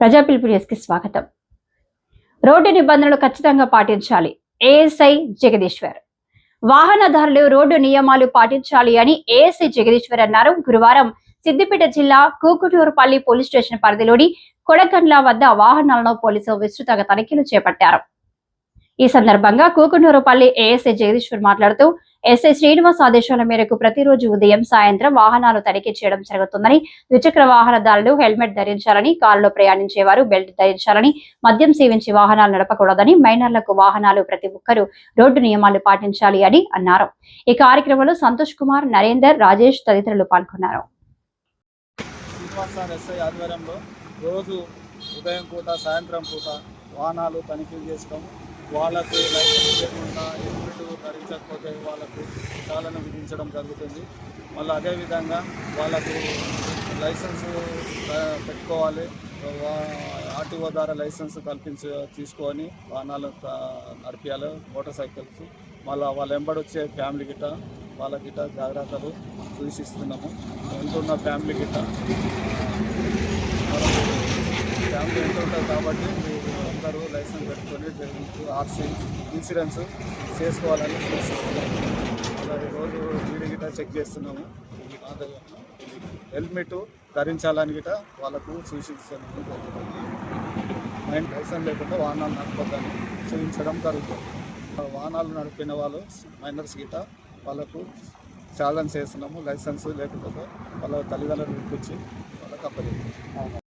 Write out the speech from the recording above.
ప్రజా పిలుపు స్వాగతం. రోడ్డు నిబంధనలు ఖచ్చితంగా పాటించాలి. ఏఎస్ఐ జగదీశ్వర్. వాహనదారులు రోడ్డు నియమాలు పాటించాలి అని ఏఎస్ఐ జగదీశ్వర్ అన్నారు. గురువారం సిద్దిపేట జిల్లా కూకుటూరుపల్లి పోలీస్ స్టేషన్ పరిధిలోని కొడకండ్ల వద్ద వాహనాలను పోలీసులు విస్తృతంగా తనిఖీలు చేపట్టారు. ఈ సందర్భంగా కూకునూరుపల్లి ఏఎస్ఐ జగదీశ్వర్ మాట్లాడుతూ ఎస్ఐ శ్రీనివాస్ ఆదేశాల మేరకు ప్రతిరోజు ఉదయం సాయంత్రం వాహనాలు తనిఖీ చేయడం జరుగుతుందని ద్విచక్ర వాహనదారులు హెల్మెట్ ధరించాలని కారులో ప్రయాణించేవారు బెల్ట్ ధరించాలని మద్యం సేవించి వాహనాలు నడపకూడదని మైనర్లకు వాహనాలు ప్రతి ఒక్కరూ రోడ్డు నియమాలు పాటించాలి అని అన్నారు. ఈ కార్యక్రమంలో సంతోష్ కుమార్ నరేందర్ రాజేష్ తదితరులు పాల్గొన్నారు. రోజు ఉదయం పూట సాయంత్రం పూట వాహనాలు తనిఖీలు చేసుకోవడం వాళ్ళకు లైసెన్స్ లేకుండా హెల్మెట్ ధరించకపోతే వాళ్ళకు చాలను విధించడం జరుగుతుంది. మళ్ళీ అదేవిధంగా వాళ్ళకు లైసెన్స్ పెట్టుకోవాలి. ఆర్టీఓ ద్వారా లైసెన్స్ కల్పించ తీసుకొని వాహనాలు నడిపించాలి మోటార్ సైకిల్స్. మళ్ళీ వాళ్ళ వెంబడి వచ్చే ఫ్యామిలీ గిట్ట వాళ్ళ గిట్ట జాగ్రత్తలు సూచిస్తున్నాము. ఎంతున్న ఫ్యామిలీ గిట్ట? ఫ్యామిలీ ఎంత ఉంటుంది కాబట్టి అందరూ లైసెన్స్ పెట్టుకొని ఆర్సీ ఇన్సూరెన్స్ చేసుకోవాలని సూచిస్తున్నాము రోజు వీడి గిట్ట చెక్ చేస్తున్నాము. హెల్మెట్ ధరించాలని గిట్ట వాళ్ళకు సూచిస్తున్నాము మైండ్ లైసెన్స్ లేకుండా వాహనాలు నడపద్దని సూచించడం జరుగుతుంది. వాహనాలు నడిపిన వాళ్ళు మైనర్స్ గిట్ట వాళ్ళకు ఛాలెంజ్ చేస్తున్నాము. లైసెన్స్ లేకపోతే వాళ్ళ తల్లిదండ్రులు ఇప్పించి వాళ్ళకి అప్పచెప్తాము.